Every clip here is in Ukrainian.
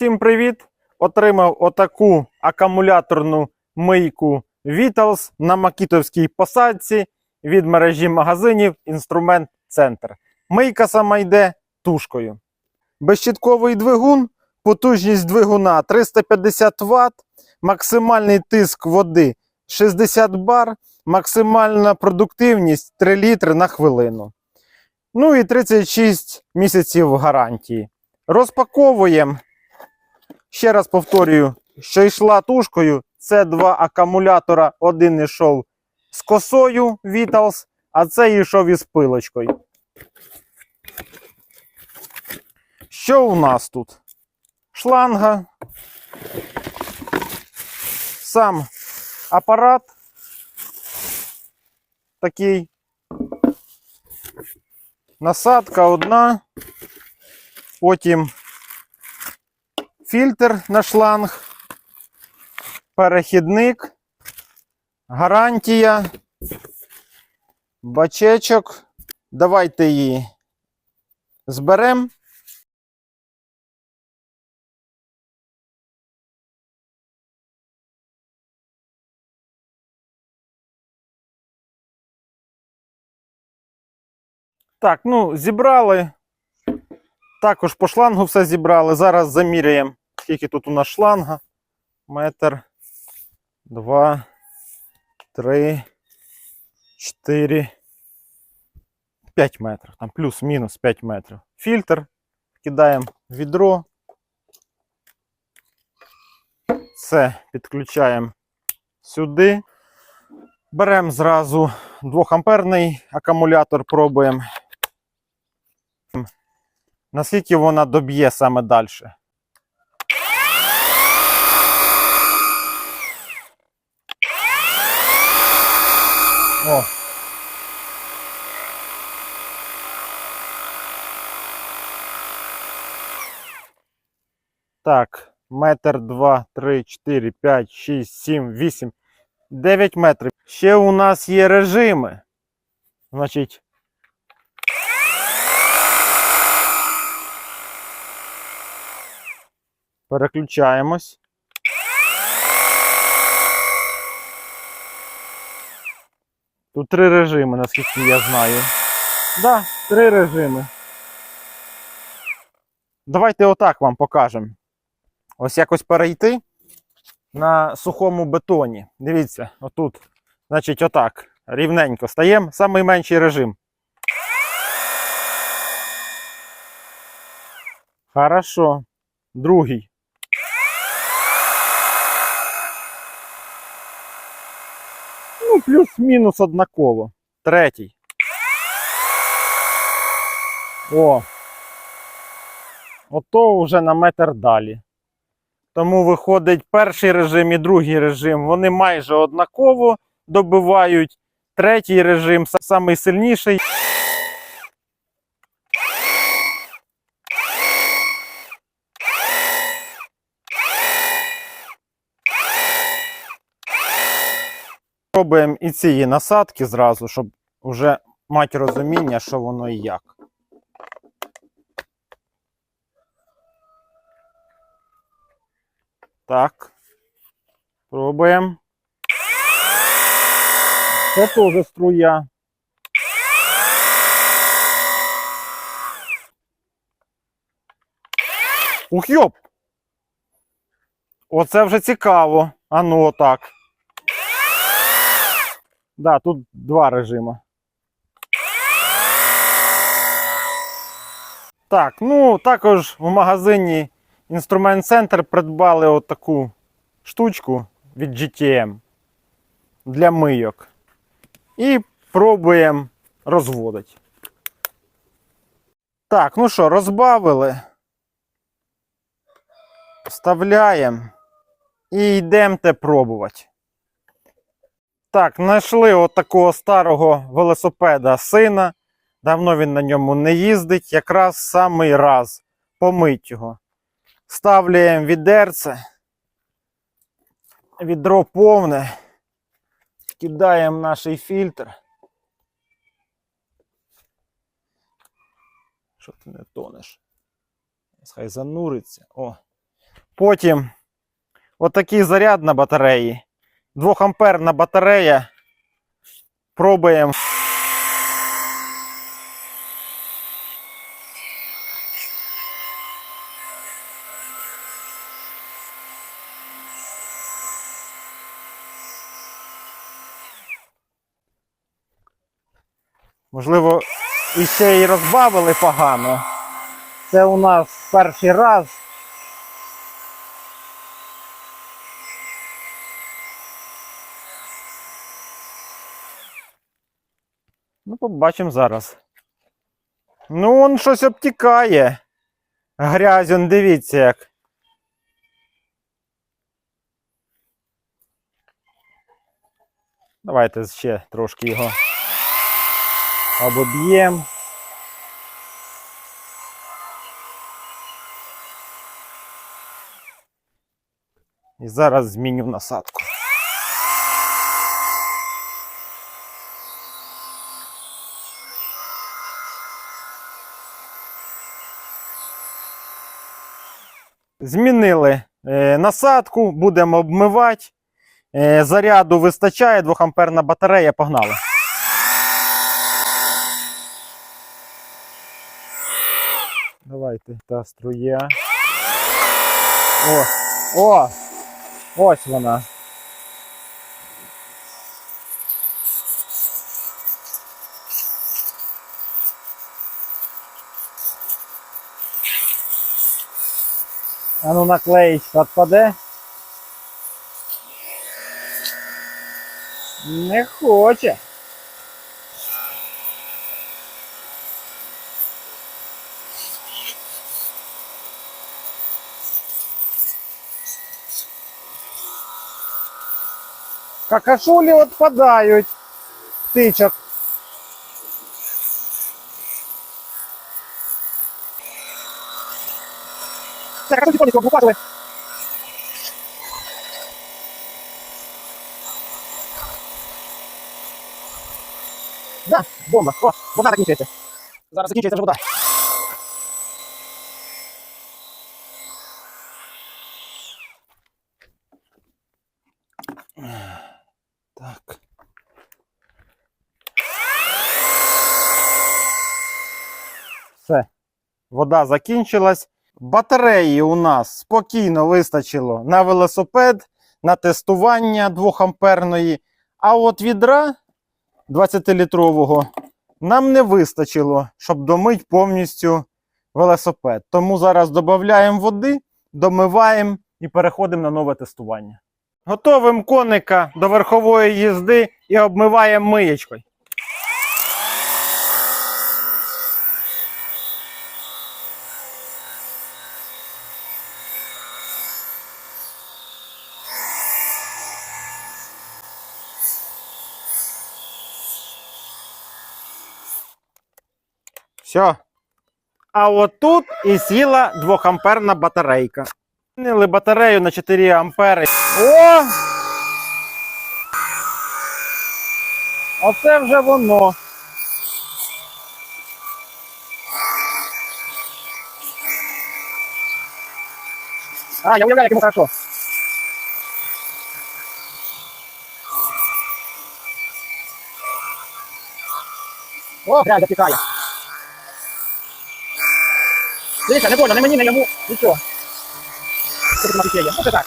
Всім привіт! Отримав отаку акумуляторну мийку Vitals на Макітовській посадці від мережі магазинів Інструмент Центр. Мийка сама йде тушкою. Безщітковий двигун, потужність двигуна 350 Вт, максимальний тиск води 60 бар, максимальна продуктивність 3 літри на хвилину. Ну і 36 місяців гарантії. Розпаковуємо. Ще раз повторюю, що йшла тушкою. Це два акумулятора. Один йшов з косою Vitals, а цей йшов із пилочкою. Що у нас тут? Шланга. Сам апарат такий. Насадка одна. Потім фільтр на шланг, перехідник, гарантія, бачечок. Давайте її зберемо. Так, ну, зібрали. Також по шлангу все зібрали. Зараз заміряємо, скільки тут у нас шланга. Метр, два, три, чотири, п'ять метрів. Там плюс-мінус 5 метрів. Фільтр. Кидаємо відро. Це підключаємо сюди. Беремо зразу 2 амперний акумулятор, пробуємо наскільки вона доб'є саме далі. О. Так, метр, два, три, чотири, п'ять, шість, сім, вісім, дев'ять метрів. Ще у нас є режими. Значить, Переключаємось. Тут три режими, наскільки я знаю. Так, да, три режими. Давайте отак вам покажемо. Ось якось перейти на сухому бетоні. Дивіться, отут. Значить, отак. Рівненько стаємо. Самий менший режим. Хорошо. Другий. Ну, плюс-мінус однаково. Третій. О. Ото вже на метр далі. Тому виходить перший режим і другий режим. Вони майже однаково добивають. Третій режим са- самий сильніший. Пробуємо і цієї насадки зразу, щоб вже мати розуміння, що воно і як. Так. Пробуємо. Це теж струя. Ух йоп! Оце вже цікаво. А ну отак. Да, тут два режими. Так, ну також в магазині Інструмент Центр придбали отаку штучку від GTM для мийок. І пробуємо розводити. Так, ну що, розбавили. Вставляємо і йдемо те пробувати. Так, знайшли от такого старого велосипеда сина. Давно він на ньому не їздить. Якраз самий раз помить його. Ставляємо відерце. Відро повне. Кидаємо наш фільтр. Що ти не тонеш? Хай зануриться. О. Потім отакий заряд на батареї. 2 амперна батарея. Пробуємо. Можливо, іще й розбавили погано. Це у нас перший раз. Побачимо зараз. Ну, он щось обтікає. Грязь, он дивіться як. Давайте ще трошки його обоб'ємо. І зараз зміню насадку. Змінили е, насадку, будемо обмивати. Е, заряду вистачає, 2 амперна батарея, погнали. Давайте та струя. О, о! Ось вона. А ну наклеїчка відпаде. Не хоче. Какашулі відпадають. Птичок. Так, а потихоньку обхватывай. Да, бомба. О, вода закінчується. Зараз закінчується вже вода. Так. Все. Вода закінчилась. Батареї у нас спокійно вистачило на велосипед, на тестування 2 амперної. А от відра 20-літрового нам не вистачило, щоб домити повністю велосипед. Тому зараз додаємо води, домиваємо і переходимо на нове тестування. Готовим коника до верхової їзди і обмиваємо миєчкою. Все. А от тут і сіла 2-амперна батарейка. Змінили батарею на 4 ампери. О! Оце вже воно. А, я уявляю, як йому хорошо. О, грязь затікає. Дивіться, не больно, не мені, не йому, нічого. Що тут ще є? Так.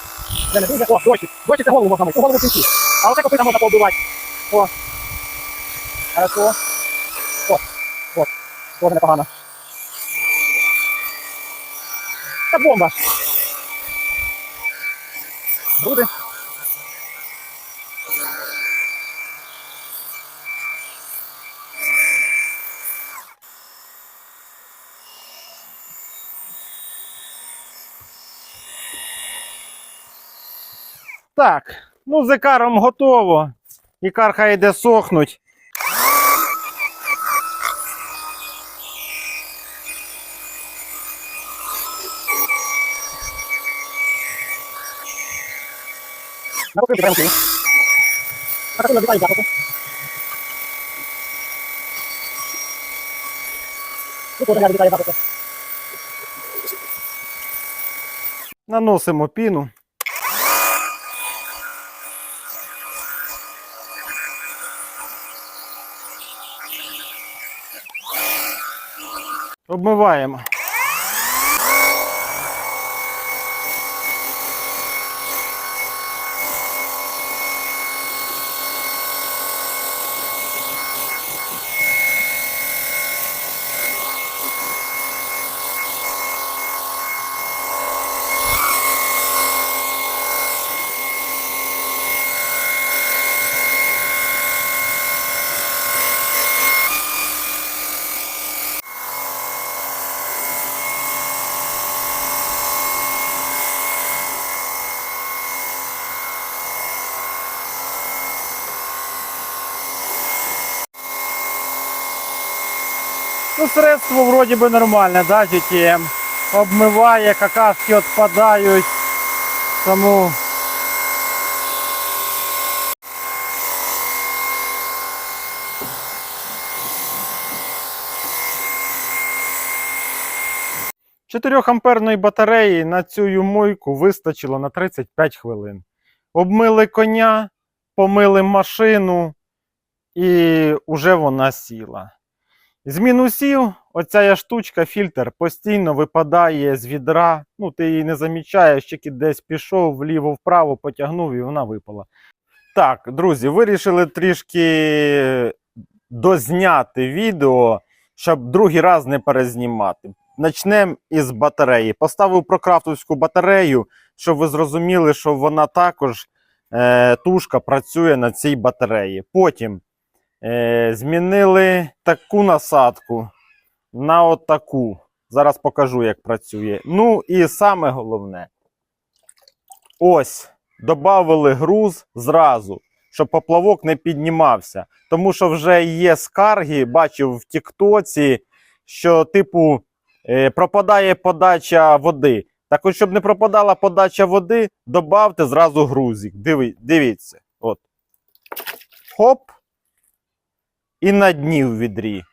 Це не дуже. О, дощик. Дощик це голову можна мити. Голову в кінці. А оце копита можна пообдувати. О. Хорошо. О. О. Тоже непогано. Та бомба. Груди. Так, ну з ікаром готово. Ікар хай йде сохнуть. На покрити Обмиваємо. Средство вроде бы нормальне, да, GTM. Обмиває, какашки відпадають. Тому Чотирьохамперної батареї на цю мойку вистачило на 35 хвилин. Обмили коня, помили машину, і вже вона сіла. З мінусів, оця штучка, фільтр, постійно випадає з відра. Ну, ти її не замічаєш, тільки десь пішов вліво-вправо, потягнув і вона випала. Так, друзі, вирішили трішки дозняти відео, щоб другий раз не перезнімати. Начнемо із батареї. Поставив прокрафтовську батарею, щоб ви зрозуміли, що вона також е, тушка працює на цій батареї. Потім змінили таку насадку на отаку. Зараз покажу, як працює. Ну і саме головне. Ось, додали груз зразу, щоб поплавок не піднімався. Тому що вже є скарги, бачив в Тіктоці, що, типу, е, пропадає подача води. Так от, щоб не пропадала подача води, додавте зразу грузик. Диви, дивіться. От. Хоп. І на дні в відрі.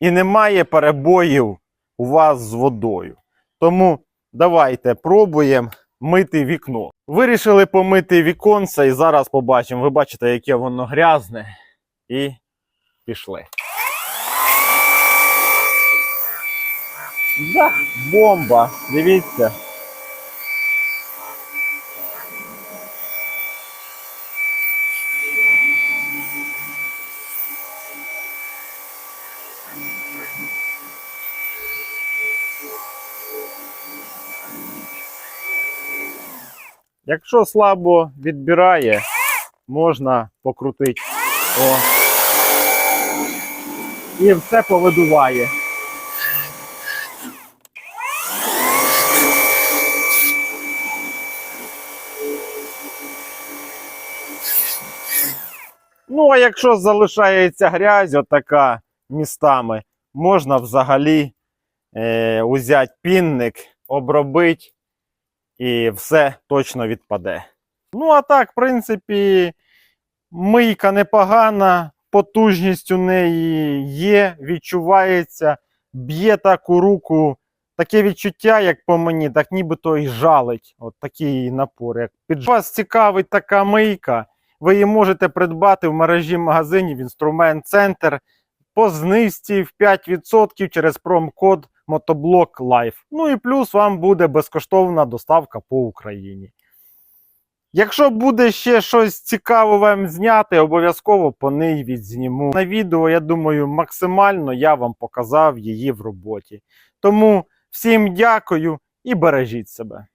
І немає перебоїв у вас з водою. Тому давайте пробуємо мити вікно. Вирішили помити віконце і зараз побачимо. Ви бачите, яке воно грязне. І пішли. Да, бомба! Дивіться. Якщо слабо відбирає, можна покрутити. О. І все повидуває. Ну, а якщо залишається грязь, отака містами, можна взагалі е, узяти пінник, обробити і все точно відпаде. Ну, а так, в принципі, мийка непогана, потужність у неї є, відчувається, б'є так у руку. Таке відчуття, як по мені, так нібито і жалить. От такий напор. Як під вас цікавить така мийка, ви її можете придбати в мережі магазинів інструмент центр по знижці в 5% через промокод Мотоблок Life. Ну і плюс вам буде безкоштовна доставка по Україні. Якщо буде ще щось цікаве вам зняти, обов'язково по ній відзніму. На відео, я думаю, максимально я вам показав її в роботі. Тому всім дякую і бережіть себе.